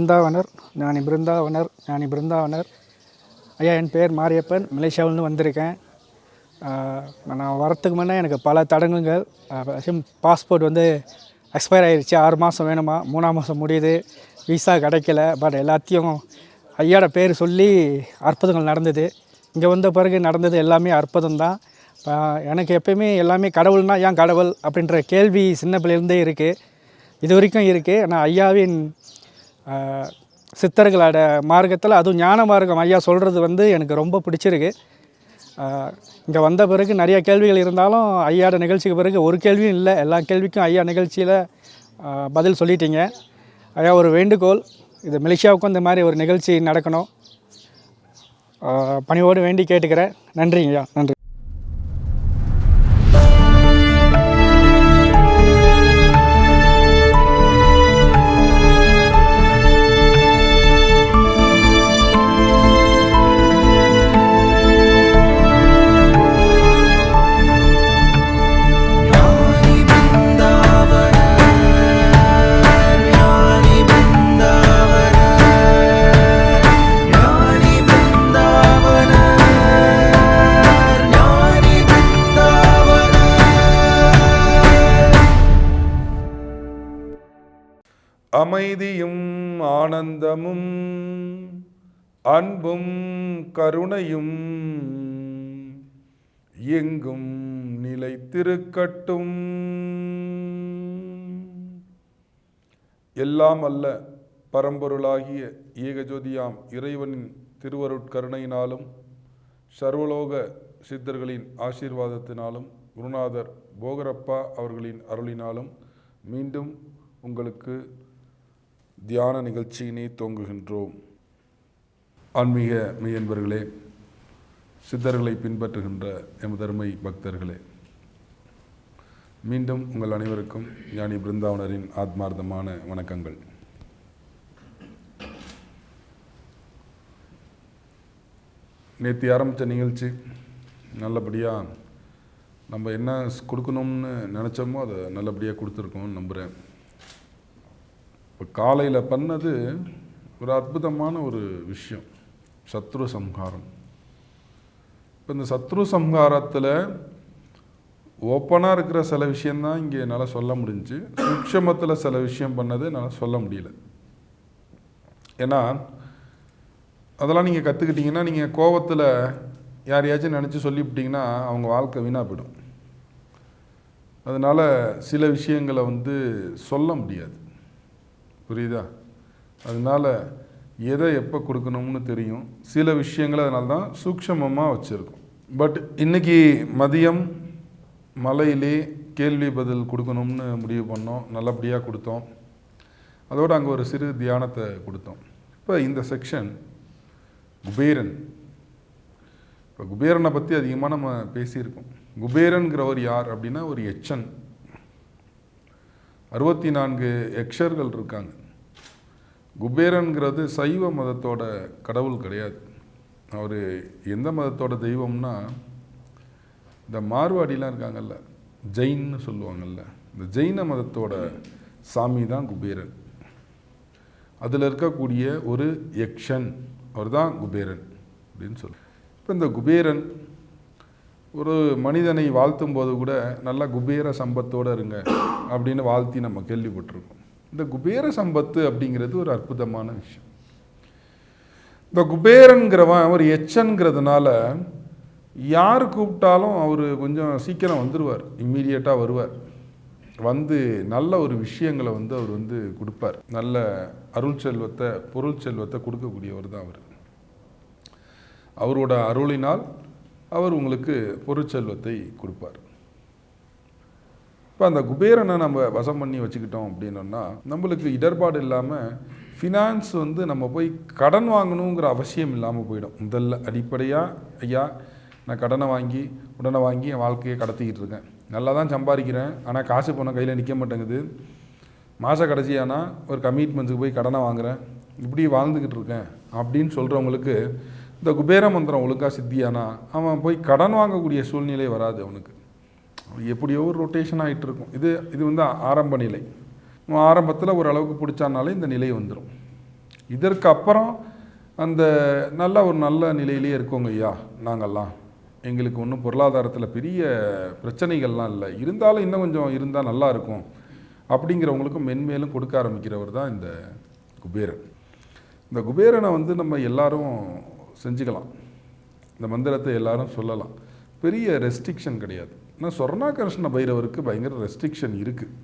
பிருந்தாவனர் ஞானி பிருந்தாவனர் ஞானி பிருந்தாவனர். ஐயா என் பேர் மாரியப்பன். மலேசியாவிலேருந்து வந்திருக்கேன். நான் வரத்துக்கு முன்னே எனக்கு பல தடங்குகள் பாஸ்போர்ட் வந்து எக்ஸ்பயர் ஆகிடுச்சு ஆறு மாதம் வேணுமா? மூணாம் மாதம் முடியுது. விசா கிடைக்கல. பட் எல்லாத்தையும் ஐயாட பேர் சொல்லி அற்புதங்கள் நடந்தது. இங்கே வந்த பிறகு நடந்தது எல்லாமே அற்புதம் தான் எனக்கு எப்பயுமே எல்லாமே கடவுள்னா ஏன் கடவுள் அப்படின்ற கேள்வி சின்ன பிள்ளையிலேருந்தே இருக்குது இது வரைக்கும் இருக்குது ஆனால் ஐயாவின் சித்தர்களோட மார்க்கத்தில் அதுவும் ஞான மார்க்கம் ஐயா சொல்கிறது வந்து எனக்கு ரொம்ப பிடிச்சிருக்கு. இங்கே வந்த பிறகு நிறைய கேள்விகள் இருந்தாலும் ஐயாட நிகழ்ச்சிக்கு பிறகு ஒரு கேள்வியும் இல்லை. எல்லா கேள்விக்கும் ஐயா நிகழ்ச்சியில் பதில் சொல்லிட்டீங்க. ஐயா ஒரு வேண்டுகோள். இது மலேசியாவுக்கும் இந்த மாதிரி ஒரு நிகழ்ச்சி நடக்கணும். ஆஹ், பணிவோடு வேண்டி கேட்டுக்கிறேன். நன்றிங்க ஐயா. நன்றி. அமைதியும் ஆனந்தமும் அன்பும் கருணையும் எங்கும் நிலைத்திருக்கட்டும். எல்லாம் அல்ல பரம்பொருளாகிய ஏகஜோதியாம் இறைவனின் திருவருட்கருணையினாலும் சர்வலோக சித்தர்களின் ஆசீர்வாதத்தினாலும் குருநாதர் போகரப்பா அவர்களின் அருளினாலும் மீண்டும் உங்களுக்கு தியான நிகழ்ச்சியினை துவங்குகின்றோம். ஆன்மீக மெய்யன்பர்களே சித்தர்களை பின்பற்றுகின்ற எமதருமை பக்தர்களே மீண்டும் உங்கள் அனைவருக்கும் ஞானி பிருந்தாவனரின் ஆத்மார்த்தமான வணக்கங்கள். நேற்று ஆரம்பித்த நிகழ்ச்சி நல்லபடியாக நம்ம என்ன கொடுக்கணும்னு நினச்சோமோ அதை நல்லபடியாக கொடுத்துருக்கோம்னு நம்புகிறேன் இப்போ காலையில் பண்ணது ஒரு அற்புதமான ஒரு விஷயம். சத்ரு சம்ஹாரம். இப்போ இந்த சத்ரு சம்ஹாரத்தில் ஓப்பனாக இருக்கிற சில விஷயந்தான் இங்கே என்னால் சொல்ல முடிஞ்சு சூட்சமத்தில் சில விஷயம் பண்ணது என்னால் சொல்ல முடியல. ஏன்னா அதெல்லாம் நீங்கள் கற்றுக்கிட்டிங்கன்னா நீங்கள் கோவத்தில் யாரையாச்சும் நினச்சி சொல்லிவிட்டிங்கன்னா அவங்க வாழ்க்கை வீணாக போயிடும். அதனால் சில விஷயங்களை வந்து சொல்ல முடியாது. புரியுதா? அதனால எதை எப்போ கொடுக்கணும்னு தெரியும். சில விஷயங்களை அதனால தான் சூக்ஷமமாக வச்சுருக்கோம். பட் இன்னைக்கு மதியம் மலையிலே கேள்வி பதில் கொடுக்கணும்னு முடிவு பண்ணோம். நல்லபடியாக கொடுத்தோம். அதோடு அங்கே ஒரு சிறு தியானத்தை கொடுத்தோம். இப்போ இந்த செக்ஷன் குபேரன். இப்போ குபேரனை பற்றி அதிகமாக நம்ம பேசியிருக்கோம். குபேரன்கிறவர் யார் அப்படின்னா ஒரு எச்சன். அறுபத்தி நான்கு யக்ஷர்கள் இருக்காங்க. குபேரன்கிறது சைவ மதத்தோட கடவுள் கிடையாது. அவர் எந்த மதத்தோட தெய்வம்னா இந்த மார்வாடிலாம் இருக்காங்கல்ல ஜெயின்னு சொல்லுவாங்கல்ல இந்த ஜெயின மதத்தோட சாமி தான் குபேரன். அதில் இருக்கக்கூடிய ஒரு யக்ஷன் அவர் தான் குபேரன் அப்படின்னு சொல்லு. இப்போ இந்த குபேரன் ஒரு மனிதனை வாழ்த்தும் போது கூட நல்லா குபேர சம்பத்தோடு இருங்க அப்படின்னு வாழ்த்தி நம்ம கேள்விப்பட்டிருக்கோம். இந்த குபேர சம்பத்து அப்படிங்கிறது ஒரு அற்புதமான விஷயம். இந்த குபேரன்கிறவன் ஒரு எச்சன்கிறதுனால யார் கூப்பிட்டாலும் அவர் கொஞ்சம் சீக்கிரம் வந்துடுவார் இம்மீடியட்டாக வருவார். வந்து நல்ல ஒரு விஷயங்களை வந்து அவர் வந்து கொடுப்பார். நல்ல அருள் செல்வத்தை பொருள் செல்வத்தை கொடுக்கக்கூடியவர் தான் அவர். அவரோட அருளினால் அவர் உங்களுக்கு பொருட்செல்வத்தை கொடுப்பார். இப்போ அந்த குபேரனை நம்ம வசம் பண்ணி வச்சுக்கிட்டோம் அப்படின்னோன்னா நம்மளுக்கு இடர்பாடு இல்லாமல் ஃபினான்ஸ் வந்து நம்ம போய் கடன் வாங்கணுங்கிற அவசியம் இல்லாமல் போயிடும். முதல்ல அடிப்படையாக ஐயா நான் கடனை வாங்கி உடனே வாங்கி என் வாழ்க்கையை கடத்திக்கிட்டு இருக்கேன். நல்லா தான் சம்பாதிக்கிறேன் ஆனால் காசு பணம் கையில் நிற்க மாட்டேங்குது. மாத கடைசியானா ஒரு கமிட்மெண்ட்ஸுக்கு போய் கடனை வாங்குறேன். இப்படி வாழ்ந்துக்கிட்டு இருக்கேன் அப்படின்னு சொல்கிறவங்களுக்கு இந்த குபேர மந்திரம் ஒழுங்காக சித்தியானா அவன் போய் கடன் வாங்கக்கூடிய சூழ்நிலை வராது அவனுக்கு. எப்படியோ ஒரு ரொட்டேஷன் ஆகிட்டு இருக்கும். இது இது வந்து ஆரம்ப நிலை. ஆரம்பத்தில் ஓரளவுக்கு பிடிச்சானாலே இந்த நிலை வந்துடும் இதற்கு அப்புறம் அந்த நல்ல ஒரு நல்ல நிலையிலே இருக்கோங்க ஐயா நாங்கள்லாம் எங்களுக்கு ஒன்றும் பொருளாதாரத்தில் பெரிய பிரச்சனைகள்லாம் இல்லை. இருந்தாலும் இன்னும் கொஞ்சம் இருந்தால் நல்லா இருக்கும். அப்படிங்கிறவங்களுக்கும் மென்மேலும் கொடுக்க ஆரம்பிக்கிறவர் தான் இந்த குபேரன். இந்த குபேரனை வந்து நம்ம எல்லாரும் செஞ்சுக்கலாம். இந்த மந்திரத்தை எல்லாரும் சொல்லலாம். பெரிய ரெஸ்ட்ரிக்ஷன் கிடையாது. ஆனால் சொர்ணாகர்ஷ்ண பைரவருக்கு பயங்கர ரெஸ்ட்ரிக்ஷன் இருக்குது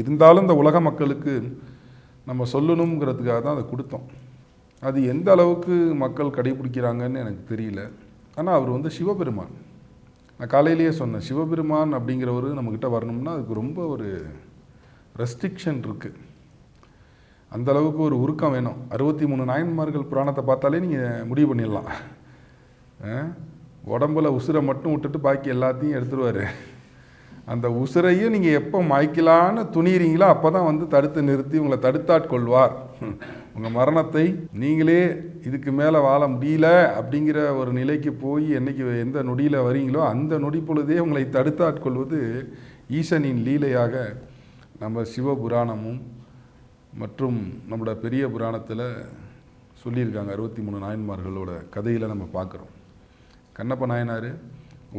இருந்தாலும் இந்த உலக மக்களுக்கு நம்ம சொல்லணுங்கிறதுக்காக தான் அதை கொடுத்தோம். அது எந்த அளவுக்கு மக்கள் கடைபிடிக்கிறாங்கன்னு எனக்கு தெரியல. ஆனால் அவர் வந்து சிவபெருமான். நான் காலையிலேயே சொன்னேன் சிவபெருமான் அப்படிங்கிறவர் நம்மக்கிட்ட வரணும்னா அதுக்கு ரொம்ப ஒரு ரெஸ்ட்ரிக்ஷன் இருக்குது அந்த அளவுக்கு ஒரு உருக்கம் வேணும். அறுபத்தி மூணு நாயன்மார்கள் புராணத்தை பார்த்தாலே நீங்கள் முடிவு பண்ணிடலாம். உடம்புல உசுரை மட்டும் விட்டுட்டு பாக்கி எல்லாத்தையும் எடுத்துருவார். அந்த உசுரையும் நீங்கள் எப்போ மாய்க்கலான்னு துணியிறீங்களோ அப்போ தான் வந்து தடுத்து நிறுத்தி உங்களை தடுத்தாட்கொள்வார். உங்கள் மரணத்தை நீங்களே இதுக்கு மேலே வாழ முடியல அப்படிங்கிற ஒரு நிலைக்கு போய் என்னைக்கு எந்த நொடியில் வரீங்களோ அந்த நொடி பொழுதே உங்களை தடுத்தாட்கொள்வது ஈசனின் லீலையாக நம்ம சிவபுராணமும் மற்றும் நம்மளோட பெரிய புராணத்தில் சொல்லியிருக்காங்க அறுபத்தி மூணு நாயன்மார்களோட கதையில் நம்ம பார்க்குறோம். கண்ணப்ப நாயனார்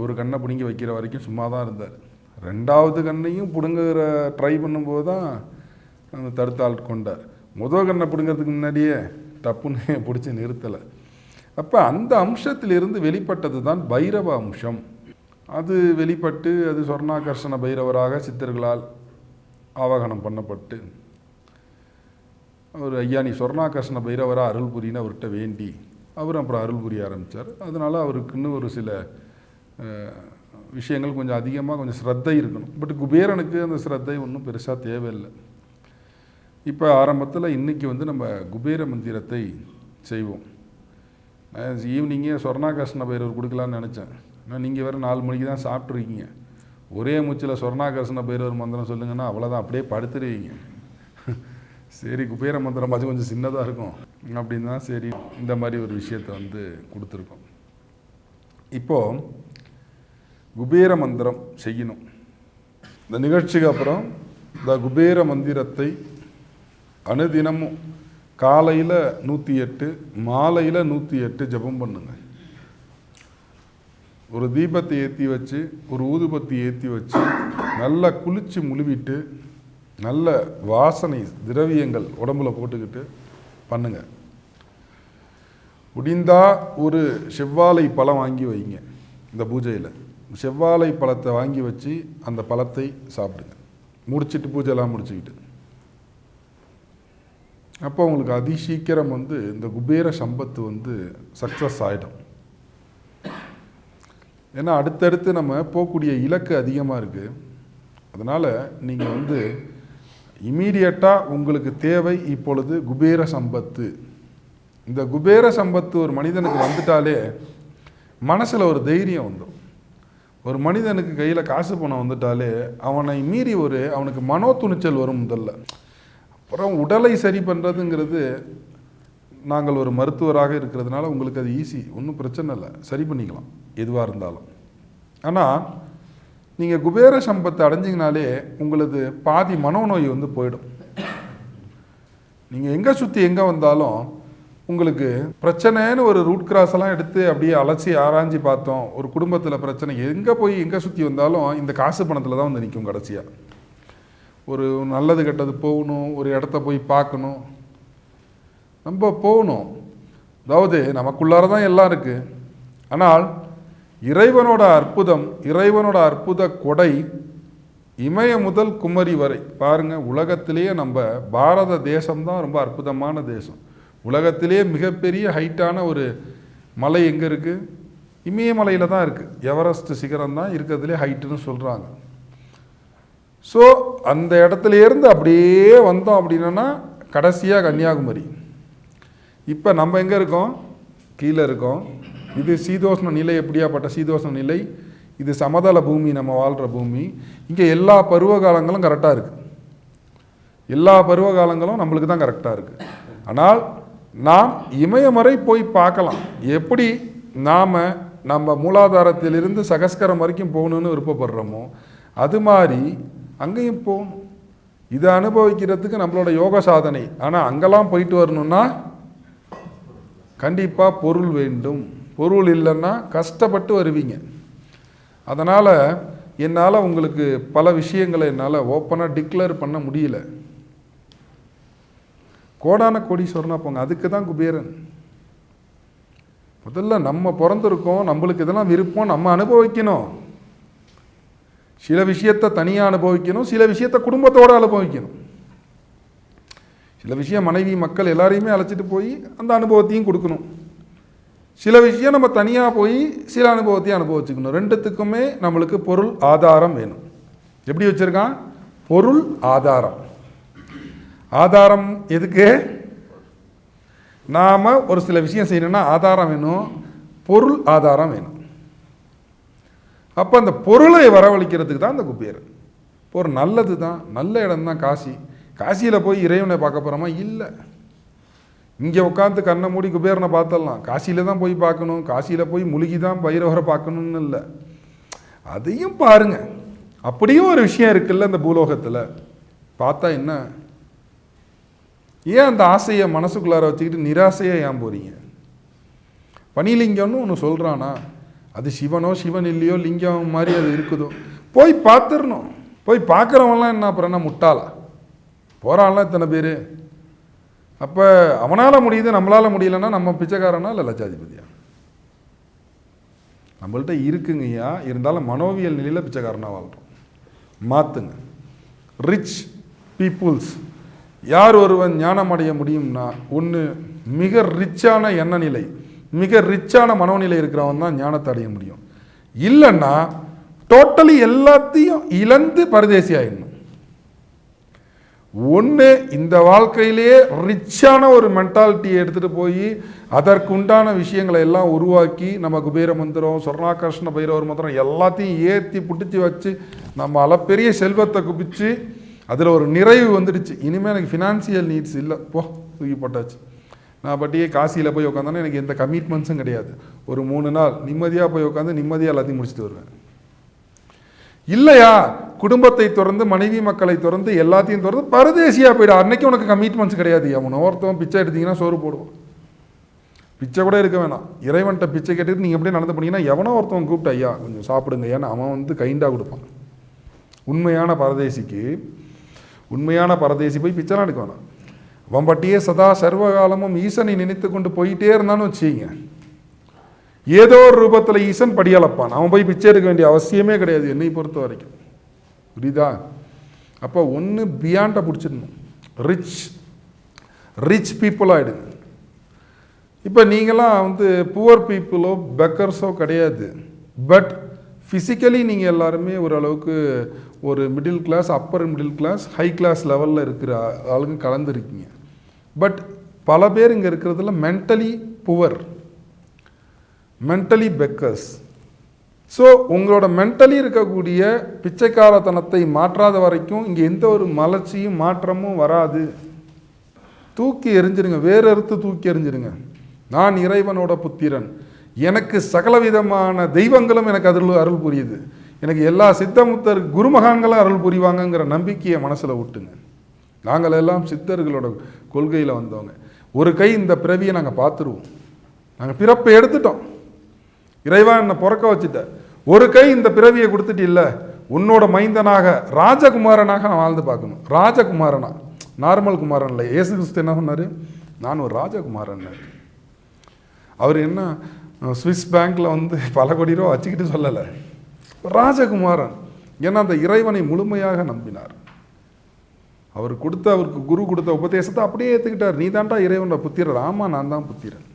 ஒரு கண்ணை பிடுங்கி வைக்கிற வரைக்கும் சும்மா தான் இருந்தார். ரெண்டாவது கண்ணையும் பிடுங்குற ட்ரை பண்ணும்போது தான் அந்த தடுத்தாள் கொண்டார். முதல் கண்ணை பிடுங்கிறதுக்கு முன்னாடியே டப்புன்னு பிடிச்சி நிறுத்தலை. அப்போ அந்த அம்சத்திலிருந்து வெளிப்பட்டது தான் பைரவ அம்சம் அது வெளிப்பட்டு அது சொர்ணாகர்ஷண பைரவராக சித்தர்களால் ஆவாகனம் பண்ணப்பட்டு அவர் ஐயா நீ சொர்ணாகர்ஷ்ண பைரவரா அருள் புரின்னு அவர்கிட்ட வேண்டி அவர் அப்புறம் அருள் புரிய ஆரம்பித்தார் அதனால் அவருக்குன்னு ஒரு சில விஷயங்கள் கொஞ்சம் அதிகமாக கொஞ்சம் ஸ்ரத்தை இருக்கணும். பட் குபேரனுக்கு அந்த ஸ்ரத்தை ஒன்றும் பெருசாக தேவையில்லை. இப்போ ஆரம்பத்தில் இன்றைக்கி வந்து நம்ம குபேர மந்திரத்தை செய்வோம். ஈவினிங்கே சொர்ணாகர்ஷ்ண பைரவர் கொடுக்கலான்னு நினச்சேன். ஆனால் நீங்கள் வேறு நாலு மணிக்கு தான் சாப்பிட்ருக்கீங்க ஒரே மூச்சில் சொர்ணாகர்ஷ்ண பைரவர் மந்திரம் சொல்லுங்கன்னா அவ்வளோதான் அப்படியே படுத்துருவீங்க. சரி குபேர மந்திரம் அது கொஞ்சம் சின்னதாக இருக்கும். அப்படின்னா சரி இந்த மாதிரி ஒரு விஷயத்தை வந்து கொடுத்துருக்கோம். இப்போது குபேர மந்திரம் செய்யணும். இந்த நிகழ்ச்சிக்கு அப்புறம் இந்த குபேர மந்திரத்தை அனுதினமும் காலையில் நூற்றி எட்டு மாலையில் நூற்றி எட்டு ஜெபம் பண்ணுங்க. ஒரு தீபத்தை ஏற்றி வச்சு ஒரு ஊதுபத்தி ஏற்றி வச்சு நல்லா குளித்து முழுவிட்டு நல்ல வாசனை திரவியங்கள் உடம்புல போட்டுக்கிட்டு பண்ணுங்க. முடிந்தா ஒரு செவ்வாழை பழம் வாங்கி வைங்க இந்த பூஜையில். செவ்வாழை பழத்தை வாங்கி வச்சு அந்த பழத்தை சாப்பிடுங்க. முடிச்சிட்டு பூஜைலாம் முடிச்சுக்கிட்டு. அப்போ உங்களுக்கு அதிசீக்கிரம் வந்து இந்த குபேர சம்பத்து வந்து சக்ஸஸ் ஆகிடும் ஏன்னா அடுத்தடுத்து நம்ம போகக்கூடிய இலக்கு அதிகமாக இருக்குது அதனால் நீங்கள் வந்து இமீடியட்டாக உங்களுக்கு தேவை இப்பொழுது குபேர சம்பத்து. இந்த குபேர சம்பத்து ஒரு மனிதனுக்கு வந்துட்டாலே மனசில் ஒரு தைரியம் வந்துடும் ஒரு மனிதனுக்கு கையில் காசு பணம் வந்துட்டாலே அவனை மீறி ஒரு அவனுக்கு மனோ துணிச்சல் வரும் முதல்ல. அப்புறம் உடலை சரி பண்ணுறதுங்கிறது நாங்கள் ஒரு மருத்துவராக இருக்கிறதுனால உங்களுக்கு அது ஈஸி ஒன்றும் பிரச்சனை இல்லை. சரி பண்ணிக்கலாம். எதுவாக இருந்தாலும். ஆனால் நீங்கள் குபேர சம்பத்தை அடைஞ்சிங்கனாலே உங்களது பாதி மனோநோய் வந்து போயிடும். நீங்கள் எங்கே சுற்றி எங்கே வந்தாலும் உங்களுக்கு பிரச்சனைன்னு ஒரு ரூட் கிராஸ் எல்லாம் எடுத்து அப்படியே அலசி ஆராய்ஞ்சு பார்த்தோம். ஒரு குடும்பத்தில் பிரச்சனை எங்கே போய் எங்கே சுற்றி வந்தாலும் இந்த காசு பணத்தில் தான் வந்து நிற்கும் கடைசியாக ஒரு நல்லது கெட்டது போகணும் ஒரு இடத்த போய் பார்க்கணும். நம்ம போகணும். அதாவது நமக்குள்ளார தான் எல்லாம் இருக்குது ஆனால் இறைவனோட அற்புதம் இறைவனோட அற்புத கொடை இமய முதல் குமரி வரை. பாருங்க உலகத்திலேயே நம்ம பாரத தேசம்தான் ரொம்ப அற்புதமான தேசம். உலகத்திலேயே மிகப்பெரிய ஹைட்டான ஒரு மலை எங்கே இருக்குது இமயமலையில் தான் இருக்குது எவரெஸ்ட் சிகரம் தான் இருக்கிறதுலே ஹைட்டுன்னு சொல்கிறாங்க ஸோ அந்த இடத்துல இருந்து அப்படியே வந்தோம் அப்படின்னா கடைசியாக கன்னியாகுமரி. இப்போ நம்ம எங்கே இருக்கோம்? கீழே இருக்கோம். இது சீதோஷ்ண நிலை எப்படியாப்பட்ட சீதோஷ்ண நிலை? இது சமதள பூமி நம்ம வாழ்கிற பூமி. இங்கே எல்லா பருவ காலங்களும் கரெக்டாக இருக்குது எல்லா பருவ காலங்களும் நம்மளுக்கு தான் கரெக்டாக இருக்குது ஆனால் நாம் இமயமறை போய் பார்க்கலாம். எப்படி நாம் நம்ம மூலாதாரத்திலிருந்து சகஸ்கரம் வரைக்கும் போகணுன்னு விருப்பப்படுறோமோ அது மாதிரி அங்கேயும் போகணும். இதை அனுபவிக்கிறதுக்கு நம்மளோட யோக சாதனை. ஆனால் அங்கெல்லாம் போயிட்டு வரணும்னா கண்டிப்பாக பொருள் வேண்டும். பொருள் இல்லைன்னா கஷ்டப்பட்டு வருவீங்க. அதனால் என்னால் உங்களுக்கு பல விஷயங்களை என்னால் ஓப்பனாக டிக்ளேர் பண்ண முடியல. கோடான கோடீஸ்வரனா போங்க அதுக்கு தான் குபேரன். முதல்ல நம்ம பிறந்திருக்கோம் நம்மளுக்கு இதெல்லாம் விருப்பம் நம்ம அனுபவிக்கணும். சில விஷயத்தை தனியாக அனுபவிக்கணும் சில விஷயத்தை குடும்பத்தோடு அனுபவிக்கணும். சில விஷயம் மனைவி மக்கள் எல்லாரையுமே அழைச்சிட்டு போய் அந்த அனுபவத்தையும் கொடுக்கணும். சில விஷயம் நம்ம தனியாக போய் சில அனுபவத்தையும் அனுபவிச்சுக்கணும். ரெண்டுத்துக்குமே நம்மளுக்கு பொருள் ஆதாரம் வேணும். எப்படி வச்சுருக்கான்? பொருள் ஆதாரம். ஆதாரம் எதுக்கு? நாம் ஒரு சில விஷயம் செய்யணும்னா ஆதாரம் வேணும் பொருள் ஆதாரம் வேணும். அப்போ அந்த பொருளை வரவழைக்கிறதுக்கு தான் அந்த குபேரன். இப்போ ஒரு நல்லது தான் நல்ல இடம் தான் காசி. காசியில் போய் இறைவனை பார்க்க போகிறோமா இல்லை. இங்கே உட்காந்து கண்ணை மூடி குபேரனை பார்த்தரலாம் காசியில் தான் போய் பார்க்கணும். காசியில் போய் முழுகி தான் பைரவரை பார்க்கணும்னு இல்லை. அதையும் பாருங்க. அப்படியும் ஒரு விஷயம் இருக்குல்ல இந்த பூலோகத்தில். பார்த்தா என்ன? ஏன் அந்த ஆசையை மனசுக்குள்ளார வச்சுக்கிட்டு நிராசையை ஏன் போறீங்க? பனிலிங்கம்னு ஒன்று சொல்கிறானா அது சிவனோ சிவன் இல்லையோ லிங்கம் மாதிரி அது இருக்குதோ? போய் பார்த்துடணும். போய் பார்க்குறவன்லாம் என்ன அப்புறம் என்ன முட்டாளா? போகிறான்லாம் இத்தனை பேர்? அப்போ அவனால் முடியுது நம்மளால் முடியலன்னா நம்ம பிச்சைக்காரனா இல்லை லட்சாதிபதியா நம்மள்ட்ட இருக்குங்கய்யா இருந்தாலும் மனோவியல் நிலையில் பிச்சைக்காரனாக வாழ்கிறோம் மாற்றுங்க ரிச் பீப்புள்ஸ் யார் ஒருவன் ஞானம் அடைய முடியும்னா ஒன்று மிக ரிச்சான எண்ண நிலை மிக ரிச்சான மனோநிலை இருக்கிறவன் தான் ஞானத்தை அடைய முடியும். இல்லைன்னா டோட்டலி எல்லாத்தையும் இழந்து பரதேசி ஆயிடணும். ஒன்று இந்த வாழ்க்கையிலேயே ரிச்சான ஒரு மென்டாலிட்டியை எடுத்துகிட்டு போய் அதற்குண்டான விஷயங்களை எல்லாம் உருவாக்கி நம்ம குபேர மந்திரம் சொர்ணாகர்ஷ்ண பைரவர் மந்திரம் எல்லாத்தையும் ஏற்றி பிடிச்சி வச்சு நம்ம அளப்பெரிய செல்வத்தை குபிச்சு அதில் ஒரு நிறைவு வந்துடுச்சு. இனிமேல் எனக்கு ஃபினான்சியல் நீட்ஸ் இல்லை. போ தூக்கி போட்டாச்சு. நான் பட்டியே காசியில் போய் உட்காந்தோன்னா எனக்கு எந்த கமிட்மெண்ட்ஸும் கிடையாது. ஒரு மூணு நாள் நிம்மதியாக போய் உட்காந்து நிம்மதியாக எல்லாத்தையும் முடிச்சுட்டு வருவேன். இல்லையா? குடும்பத்தை திறந்து மனைவி மக்களை திறந்து எல்லாத்தையும் திறந்து பரதேசியாக போயிடும் அன்னைக்கு உனக்கு கமிட்மெண்ட்ஸ் கிடையாது. அவன் ஒருத்தவன் பிச்சை எடுத்தீங்கன்னா சோறு போடுவான். பிச்சை கூட இருக்க வேணாம். இறைவன்கிட்ட பிச்சை கேட்டுட்டு நீங்கள் எப்படி நடந்து போனீங்கன்னா எவனோ ஒருத்தவன் கூப்பிட்டு ஐயா கொஞ்சம் சாப்பிடுங்க. ஏன்னா அவன் வந்து கைண்டாக கொடுப்பான். உண்மையான பரதேசிக்கு உண்மையான பரதேசி போய் பிச்சைலாம் எடுக்க வேணாம். அவன் பட்டியே சதா சர்வகாலமும் ஈசனை நினைத்து கொண்டு போயிட்டே இருந்தான்னு வச்சுங்க ஏதோ ஒரு ரூபத்தில் ஈசன் படியளப்பான். அவன் போய் பிச்சை எடுக்க வேண்டிய அவசியமே கிடையாது என்னை பொறுத்த வரைக்கும். புரியுதா? அப்போ ஒன்று பியாண்டை பிடிச்சிடணும். ரிச் ரிச் பீப்புளாகிடுங்க இப்போ நீங்களாம் வந்து புவர் பீப்புளோ பெக்கர்ஸோ கிடையாது. பட் ஃபிசிக்கலி நீங்கள் எல்லாருமே ஓரளவுக்கு ஒரு middle class upper middle class high class லெவலில் இருக்கிற ஆளுங்க கலந்துருக்கீங்க. பட் பல பேர் இங்கே இருக்கிறதுல mentally poor mentally beggars so உங்களோட மென்டலி இருக்கக்கூடிய பிச்சைக்காரத்தனத்தை மாற்றாத வரைக்கும் இங்கே எந்த ஒரு மலர்ச்சியும் மாற்றமும் வராது. தூக்கி எறிஞ்சிருங்க. வேறு அறுத்து தூக்கி எறிஞ்சிருங்க. நான் இறைவனோட புத்திரன். எனக்கு சகலவிதமான தெய்வங்களும் எனக்கு அருள் அருள் புரியுது. எனக்கு எல்லா சித்தமுத்தர் குருமகான்களும் அருள் புரிவாங்கங்கிற நம்பிக்கையை மனசில் விட்டுங்க நாங்கள் எல்லாம் சித்தர்களோட கொள்கையில் வந்தவங்க. ஒரு கை இந்த பிறவியை நாங்கள் பார்த்துருவோம். நாங்கள் பிறப்பை எடுத்துட்டோம். இறைவா என்னை பிறக்க வச்சுட்ட. ஒரு கை இந்த பிறவியை கொடுத்துட்டு இல்லை உன்னோட மைந்தனாக ராஜகுமாரனாக நான் வாழ்ந்து பார்க்கணும். ராஜகுமாரனா? நார்மல் குமாரன் இல்லை. ஏசு கிறிஸ்து என்ன சொன்னார்? நான் ஒரு ராஜகுமாரன். அவர் என்ன சுவிஸ் பேங்க்கில் வந்து பல கோடி ரூபா வச்சுக்கிட்டு சொல்லலை. ராஜகுமாரன். ஏன்னா அந்த இறைவனை முழுமையாக நம்பினார். அவர் கொடுத்த அவருக்கு குரு கொடுத்த உபதேசத்தை அப்படியே ஏற்றுக்கிட்டார் நீ தான்டா இறைவனோட புத்திரர். ஆமாம் நான் தான் புத்திரன்.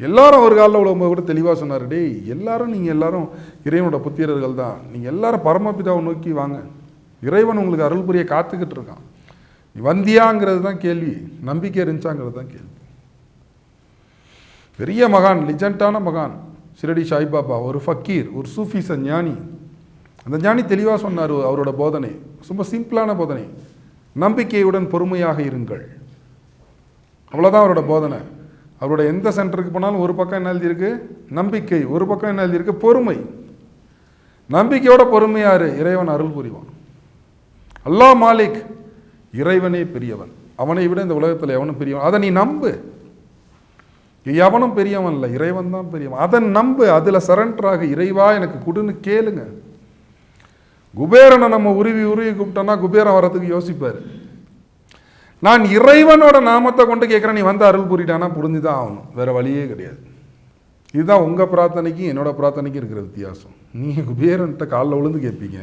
எல்லாரும் ஒரு காலில் உள்ளவங்க கூட தெளிவாக சொன்னார் டேய் எல்லாரும் நீங்கள் எல்லாரும் இறைவனோட புத்திரர்கள் தான். நீங்கள் எல்லாரும் பரமபிதாவை நோக்கி வாங்க. இறைவன் உங்களுக்கு அருள் புரிய காத்துக்கிட்டு இருக்கான். நீ வந்தியாங்கிறது தான் கேள்வி. நம்பிக்கை இருந்துச்சாங்கிறது தான் கேள்வி. பெரிய மகான் லிஜெண்டான மகான் ஷிரடி சாய்பாபா ஒரு ஃபக்கீர் ஒரு சூஃபிச ஞானி. அந்த ஞானி தெளிவாக சொன்னார் அவரோட போதனை. ரொம்ப சிம்பிளான போதனை. நம்பிக்கையுடன் பொறுமையாக இருங்கள். அவ்வளோதான் அவரோட போதனை. அவரோட எந்த சென்டருக்கு போனாலும் ஒரு பக்கம் என்ன எழுதியிருக்கு? நம்பிக்கை. ஒரு பக்கம் என்ன எழுதியிருக்கு? பொறுமை. நம்பிக்கையோட பொறுமையாரு இறைவன் அருள் புரிவான். அல்லாஹ் மாலிக் இறைவனே பெரியவன். அவனை விட இந்த உலகத்தில் எவனும் பெரியவன்? அதை நீ நம்பு. எவனும் பெரியவன் இல்லை. இறைவன் தான் பெரியவன். அதை நம்பு. அதில் சரண்டராக இறைவா எனக்கு கொடுன்னு கேளுங்க. குபேரனை நம்ம உருவி உருவி கூப்பிட்டோன்னா குபேரன் வரத்துக்கு யோசிப்பார். நான் இறைவனோட நாமத்தை கொண்டு கேட்குறேன் நீ வந்து அருள் புரிட்டானா புரிஞ்சு தான் ஆகணும். வேறு வழியே கிடையாது. இதுதான் உங்கள் பிரார்த்தனைக்கும் என்னோட பிரார்த்தனைக்கும் இருக்கிற வித்தியாசம். நீங்கள் குபேரன்ட்ட காலில் விழுந்து கேட்பீங்க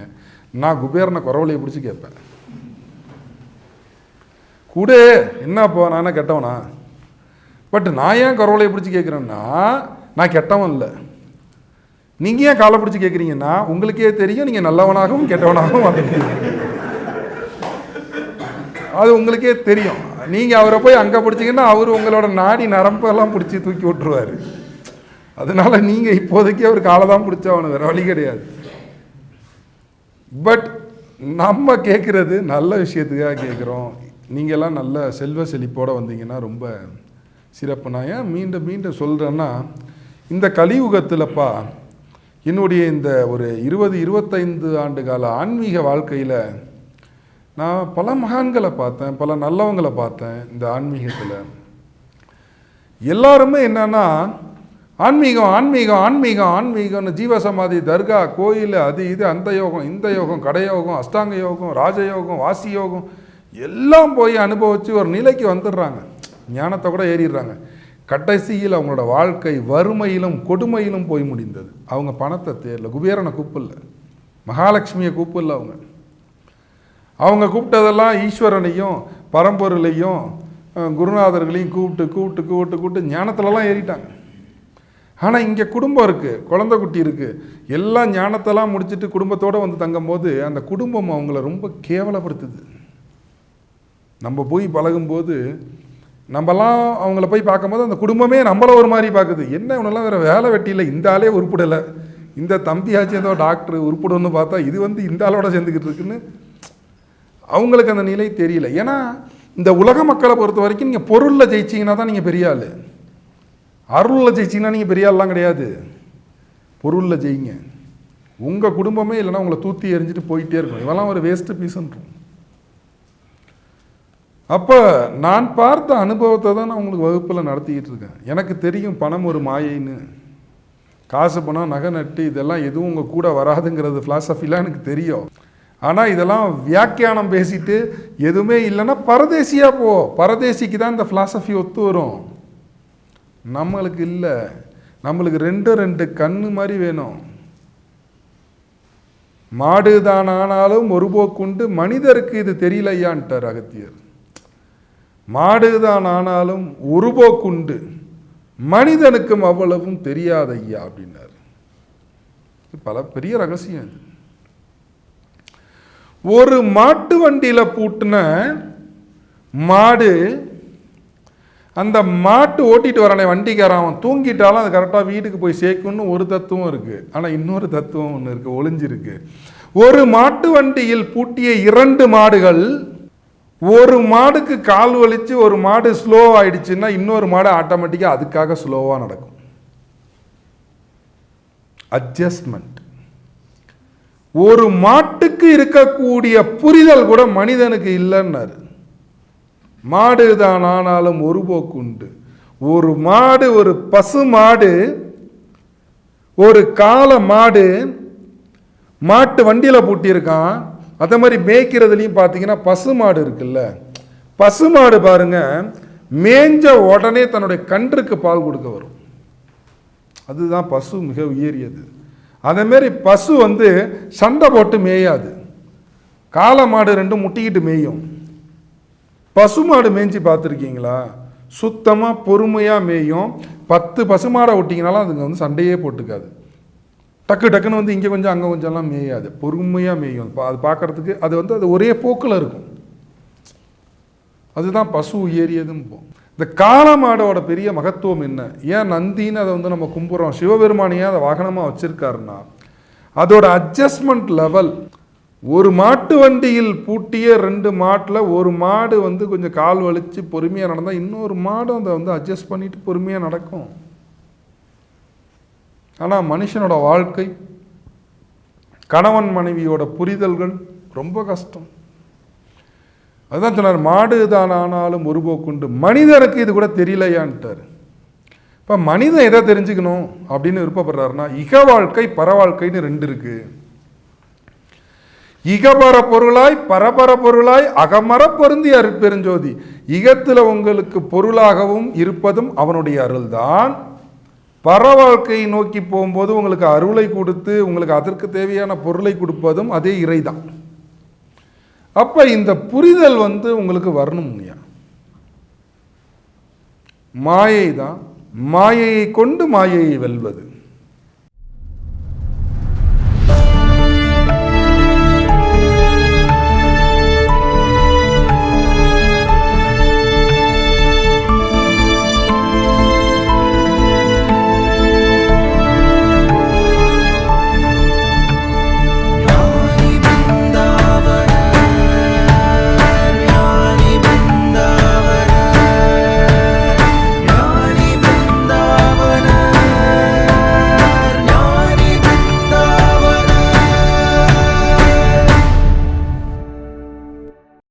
நான் குபேரனை குறவலையை பிடிச்சி கேட்பேன் கூட என்னப்பா நானே கெட்டவனா? பட் நான் ஏன் குறவலையை பிடிச்சி கேட்குறேன்னா நான் கெட்டவன் இல்லை. நீங்கள் ஏன் காலை பிடிச்சி கேட்குறீங்கன்னா உங்களுக்கே தெரியும் நீங்கள் நல்லவனாகவும் கெட்டவனாகவும் வந்துருக்கீங்க. அது உங்களுக்கே தெரியும். நீங்கள் அவரை போய் அங்கே பிடிச்சிங்கன்னா அவர் உங்களோட நாடி நரம்பெல்லாம் பிடிச்சி தூக்கி விட்டுருவார். அதனால நீங்கள் இப்போதைக்கு அவர் காலை தான் பிடிச்சவனு வேறு வழி கிடையாது. பட் நம்ம கேட்குறது நல்ல விஷயத்துக்காக கேட்குறோம் நீங்கள்லாம் நல்ல செல்வ செழிப்போடு வந்தீங்கன்னா ரொம்ப சிறப்பு நான் ஏன் மீண்டும் மீண்டும் சொல்கிறேன்னா இந்த கலியுகத்தில்ப்பா என்னுடைய இந்த ஒரு இருபது இருபத்தைந்து ஆண்டு கால ஆன்மீக வாழ்க்கையில் நான் பல மகான்களை பார்த்தேன் பல நல்லவங்களை பார்த்தேன் இந்த ஆன்மீகத்தில். எல்லாருமே என்னன்னா ஆன்மீகம் ஆன்மீகம் ஆன்மீகம் ஆன்மீகம்னு ஜீவசமாதி தர்கா கோயில் அது இது அந்த யோகம் இந்த யோகம் கடையோகம் அஷ்டாங்க யோகம் ராஜயோகம் வாசி யோகம் எல்லாம் போய் அனுபவித்து ஒரு நிலைக்கு வந்துடுறாங்க. ஞானத்தை கூட ஏறிடுறாங்க. கடைசியில் அவங்களோட வாழ்க்கை வறுமையிலும் கொடுமையிலும் போய் முடிந்தது. அவங்க பணத்தை தேரல குபேரனை கூப்பிடல. மகாலட்சுமியை கூப்பிடல அவங்க. அவங்க கூப்பிட்டதெல்லாம் ஈஸ்வரனையும் பரம்பொருளையும் குருநாதர்களையும் கூப்பிட்டு கூப்பிட்டு கூப்பிட்டு கூப்பிட்டு ஞானத்துலலாம் ஏறிட்டாங்க. ஆனால் இங்கே குடும்பம் இருக்குது குழந்தை குட்டி இருக்குது எல்லாம் ஞானத்தெல்லாம் முடிச்சுட்டு குடும்பத்தோடு வந்து தங்கும்போது அந்த குடும்பம் அவங்கள ரொம்ப கேவலப்படுத்துது. நம்ம போய் பழகும்போது நம்மலாம் அவங்கள போய் பார்க்கும்போது அந்த குடும்பமே நம்மள ஒரு மாதிரி பார்க்குது. என்ன இவனெல்லாம் வேறு வேலை வெட்டியில் இந்த ஆளே உருப்பிடலை. இந்த தம்பியாச்சும் ஏதோ டாக்டர் உருப்படணும்னு பார்த்தா இது வந்து இந்த ஆளோட சேர்ந்துக்கிட்டு இருக்குன்னு அவங்களுக்கு அந்த நிலை தெரியல. ஏன்னா இந்த உலக மக்களை பொறுத்த வரைக்கும் நீங்கள் பொருளில் ஜெயிச்சிங்கன்னா தான் நீங்கள் பெரிய ஆள். அருளில் ஜெயிச்சிங்கன்னா நீங்கள் பெரிய ஆள்லாம் கிடையாது. பொருளில் ஜெயிங்க. உங்கள் குடும்பமே இல்லைன்னா உங்களை தூத்தி எறிஞ்சிட்டு போயிட்டே இருக்கும். இவெல்லாம் ஒரு வேஸ்ட்டு பீஸ்ன்றோம் அப்போ நான் பார்த்த அனுபவத்தை தான் நான் உங்களுக்கு வகுப்பில் நடத்திக்கிட்டு இருக்கேன். எனக்கு தெரியும் பணம் ஒரு மாயைன்னு. காசு பணம் நகை நட்டு இதெல்லாம் எதுவும் உங்கள் கூட வராதுங்கிறது ஃபிலாசபிலாம் எனக்கு தெரியும். ஆனால் இதெல்லாம் வியாக்கியானம் பேசிட்டு எதுவுமே இல்லைன்னா பரதேசியாக போ. பரதேசிக்கு தான் இந்த ஃபிலாசபி ஒத்து வரும். நம்மளுக்கு இல்லை. நம்மளுக்கு ரெண்டு ரெண்டு கண்ணு மாதிரி வேணும். மாடு தான் ஆனாலும் ஒரு போக்குண்டு மனிதருக்கு இது தெரியலையான்ட்டார் அகத்தியர். மாடு தான் ஆனாலும் ஒரு போக்குண்டு மனிதனுக்கும் அவ்வளவும் தெரியாதையா அப்படின்னார். பல பெரிய ரகசியம் இது. ஒரு மாட்டு வண்டியில் பூட்டின மாடு அந்த மாட்டு ஓட்டிட்டு வரானே வண்டிக்காரன் அவன் தூங்கிட்டாலும் அது கரெக்டாக வீட்டுக்கு போய் சேர்க்கும்னு ஒரு தத்துவம் இருக்குது ஆனால் இன்னொரு தத்துவம் ஒன்று இருக்குது ஒளிஞ்சிருக்கு. ஒரு மாட்டு வண்டியில் பூட்டிய இரண்டு மாடுகள் ஒரு மாடுக்கு கால் வலிச்சு ஒரு மாடு ஸ்லோ ஆயிடுச்சுன்னா இன்னொரு மாடு ஆட்டோமேட்டிக்காக அதுக்காக ஸ்லோவாக நடக்கும். அட்ஜஸ்ட்மெண்ட் ஒரு மாட்டுக்கு இருக்கக்கூடிய புரிதல் கூட மனிதனுக்கு இல்லைன்னாரு. மாடு தான் ஆனாலும் ஒரு போக்குண்டு. ஒரு மாடு ஒரு பசு மாடு ஒரு கால மாடு மாட்டு வண்டியில் பூட்டியிருக்கான். அதே மாதிரி மேய்க்கிறதுலையும் பார்த்தீங்கன்னா பசு மாடு இருக்குல்ல. பசு மாடு பாருங்க மேய்ஞ்ச உடனே தன்னுடைய கன்றுக்கு பால் கொடுக்க வரும். அதுதான் பசு மிக உயரியது. அதேமாரி பசு வந்து சண்டை போட்டு மேயாது. காளை மாடு ரெண்டும் முட்டிக்கிட்டு மேயும். பசு மாடு மேய்ஞ்சி பார்த்துருக்கீங்களா? சுத்தமாக பொறுமையாக மேயும். பத்து பசுமாடை விட்டிங்கனாலும் அதுங்க வந்து சண்டையே போட்டுக்காது. டக்கு டக்குன்னு வந்து இங்கே கொஞ்சம் அங்கே கொஞ்சம்லாம் மேயாது. பொறுமையாக மேயும். அது பார்க்கறதுக்கு அது வந்து அது ஒரே போக்கில் இருக்கும். அதுதான் பசு உயரியதும் போ இந்த காளமாடோட பெரிய மகத்துவம் என்ன? ஏன் நந்தின்னு அதை வந்து நம்ம கும்புறோம் சிவபெருமானியே அதை வாகனமாக வச்சுருக்காருன்னா அதோட அட்ஜஸ்ட்மெண்ட் லெவல் ஒரு மாட்டு வண்டியில் பூட்டிய ரெண்டு மாட்டில் ஒரு மாடு வந்து கொஞ்சம் கால் வலித்து பொறுமையாக நடந்தால் இன்னொரு மாடும் அதை வந்து அட்ஜஸ்ட் பண்ணிட்டு பொறுமையாக நடக்கும். ஆனால் மனுஷனோட வாழ்க்கை கணவன் மனைவியோட புரிதல்கள் ரொம்ப கஷ்டம். அதுதான் சொன்னார் மாடு தான் ஆனாலும் ஒரு போக்குண்டு. மனிதருக்கு இது கூட தெரியலையான்ட்டார். இப்போ மனிதன் எதை தெரிஞ்சுக்கணும் அப்படின்னு விருப்பப்படுறாருன்னா இக வாழ்க்கை பரவாழ்க்கைன்னு ரெண்டு இருக்கு. இகபர பொருளாய் பரபர பொருளாய் அகமர பொருந்தி அருட்பெருஞ்சோதி இகத்தில் உங்களுக்கு பொருளாகவும் இருப்பதும் அவனுடைய அருள்தான். பர வாழ்க்கையை நோக்கி போகும்போது உங்களுக்கு அருளை கொடுத்து உங்களுக்கு அதற்கு தேவையான பொருளை கொடுப்பதும் அதே இறைதான். அப்போ இந்த புரிதல் வந்து உங்களுக்கு வரணும்யா மாயை தான் மாயையை கொண்டு மாயையை வெல்வது.